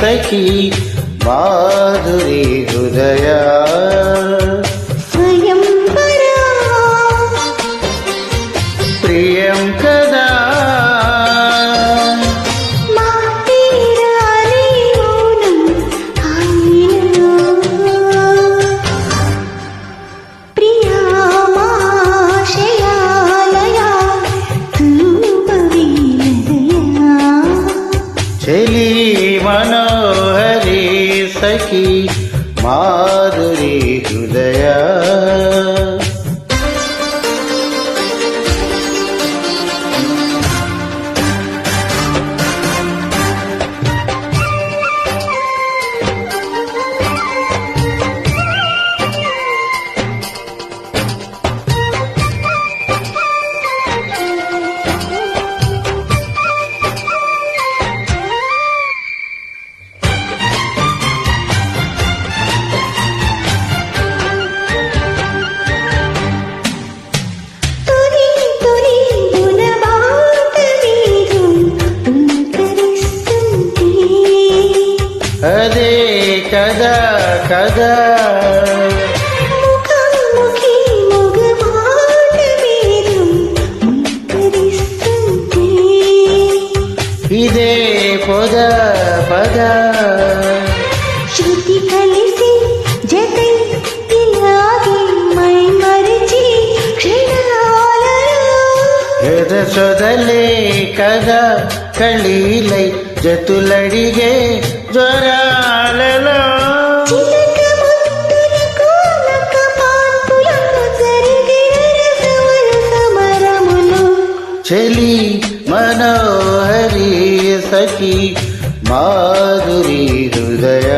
సఖి మాధురి హృదయ. ప్రియం కదా చెలి మనోహరి సఖి మాధురి హృదయా. అదే కదా కదా. ఇదే పొద పద. శృతి కలిసి జతై ఇలాగే మై మరిచి క్షణాలలో. సొదలే కదా కళీలై జతులడిగే జ్వరాలలో చెలి మనోహరి సఖి మాధురి హృదయ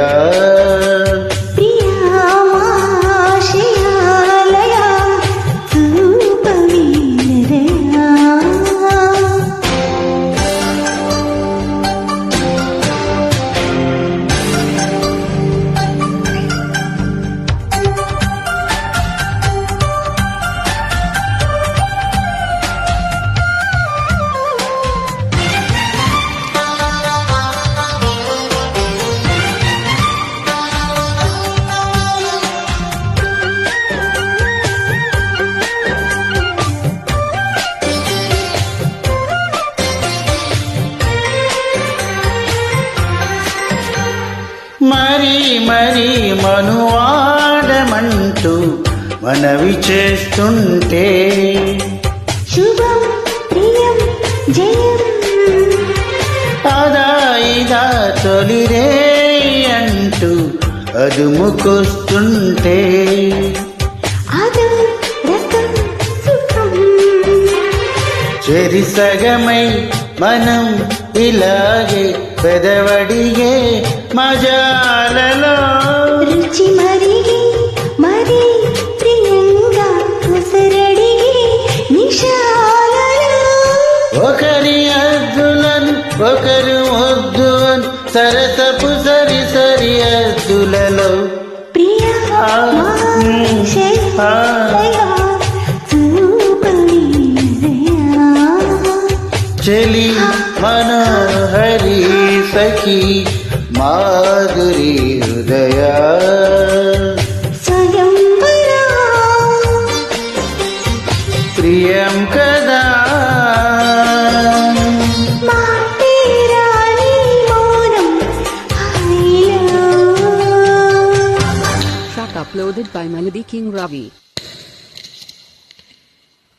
మరి మరి మనువాడమంటూ మనవి చేస్తుంటే. శుభం ప్రియం జయం. అదా ఇదా తొలిరే అంటూ అదుముకొస్తుంటే అదో సుఖం. చెరిసగమై మనం ఇలాగే పెదవడిగే మజాలలో. రుచి మరిగి మరి ప్రియంగా కొసరడిగి నిషాలలో ఒకరి అద్దులను ఒకరు ముద్దువన్ సరసపు సరి సరి అద్దులలో. ప్రియా చెలి మనోహరి సఖి మాధురి హృదయ స్వయంవరా ప్రియం కదా మాటేరాని మౌనం హాయిలో Track uploaded by Melody King Ravi.